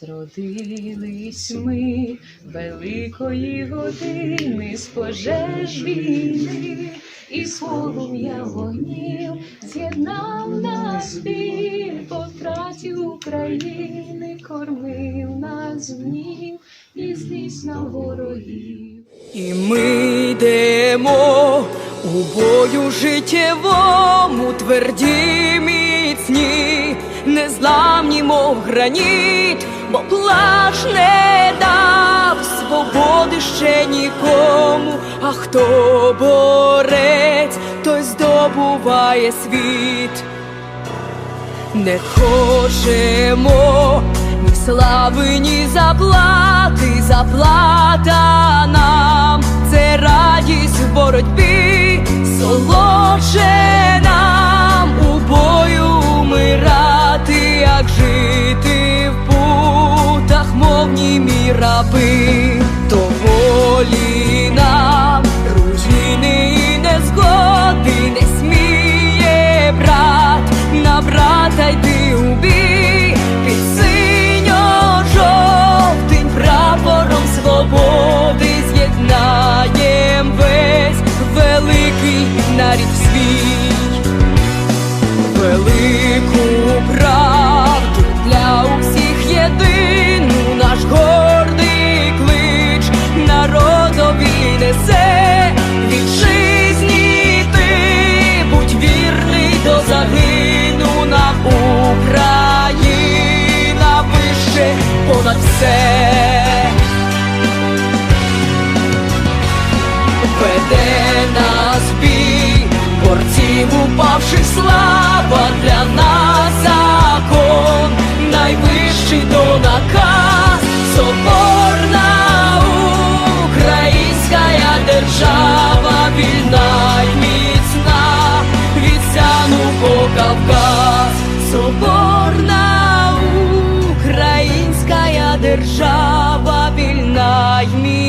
Зродились ми великої години з пожеж війни, і полум'я вогнів з'єднав нас біль по втраті України, кормив нас гнів і злість на ворогів. І ми йдемо у бою життєвому, тверді міцні, незламні, мов граніт, бо плач не дав свободи ще нікому. А хто борець, той здобуває світ. Не хочемо ні слави, ні заплати, заплата нам це радість в боротьбі, солодше німі раби,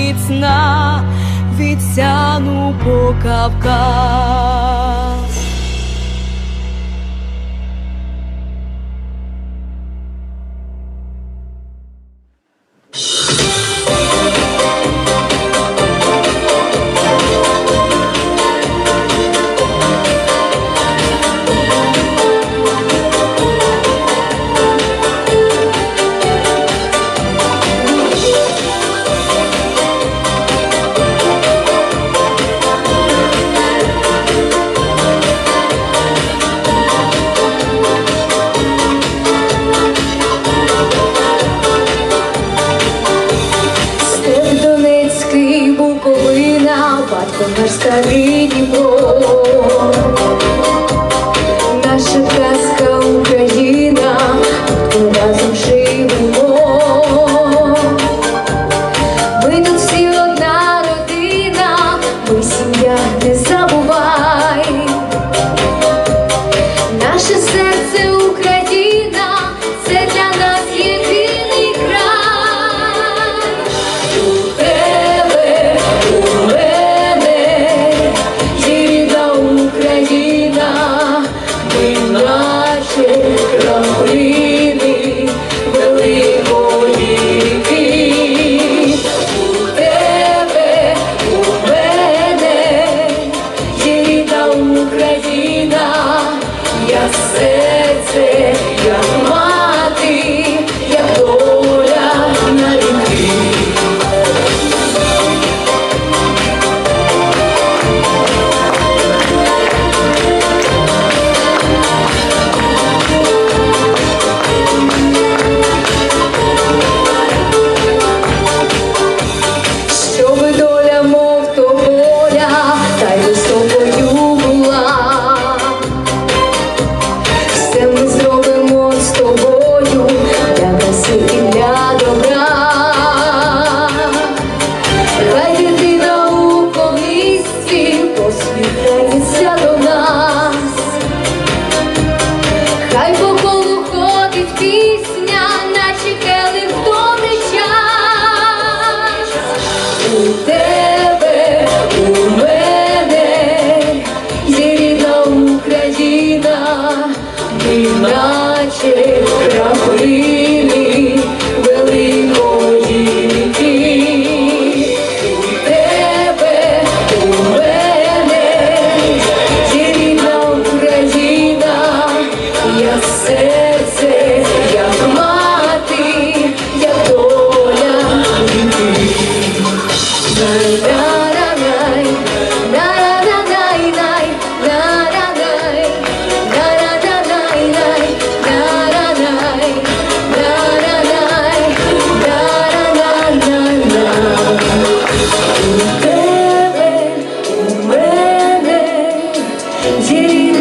й сна, від Сяну по Кавказ.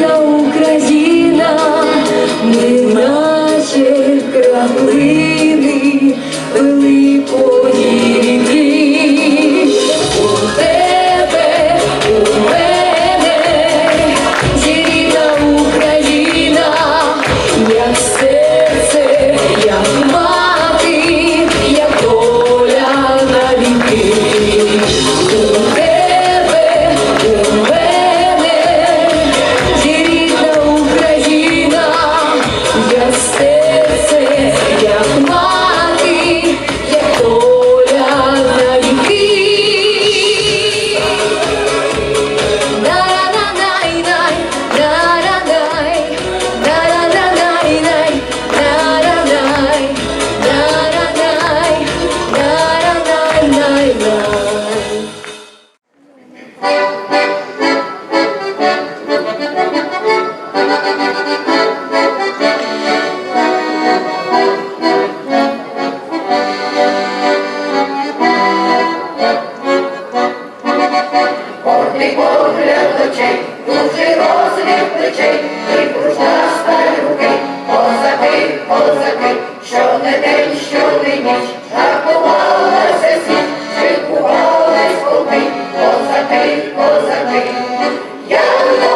Україна, Україна, ми наче краплини великої. погляд очей, лучший і пружна сталь руки, позаки, позаки, що не день, що не ніч, жартувалася сніг, шикувались полки, позаки, позаки. Я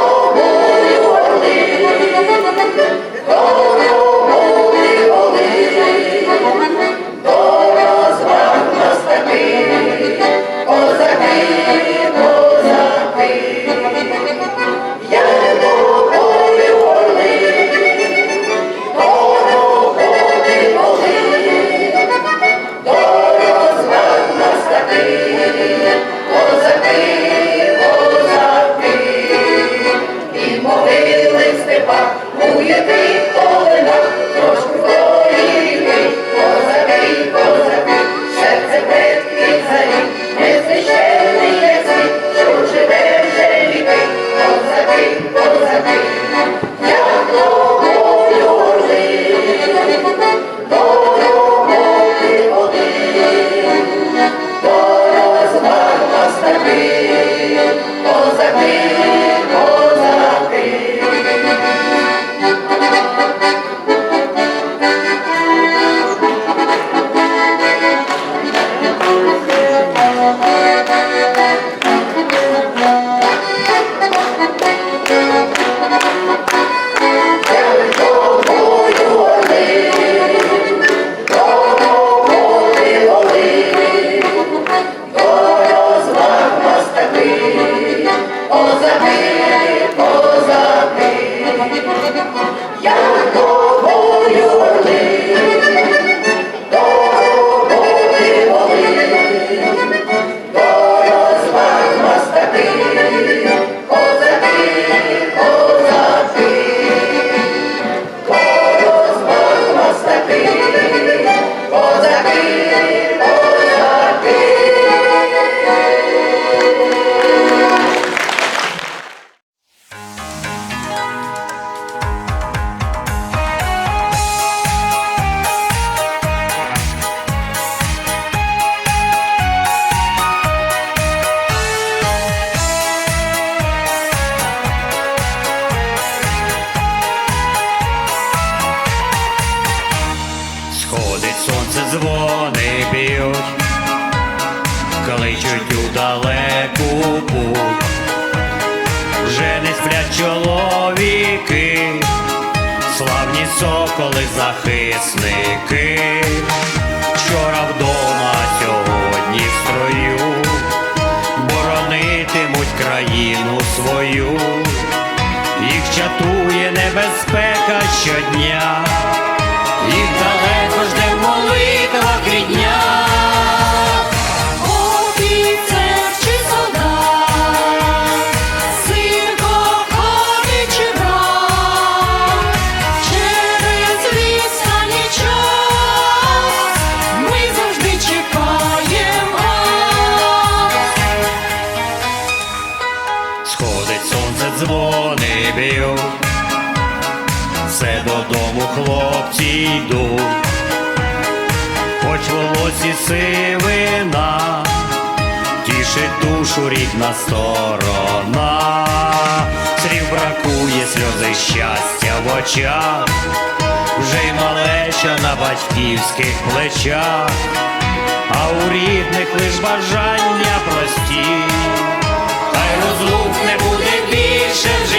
соколи захисники. Вчора вдома, хлопці хоч волосі сивина, тішить душу рідна сторона, слів бракує сльози щастя в очах, вже й малеча на батьківських плечах, а у рідних лиш бажання прості. Хай розлук не буде більше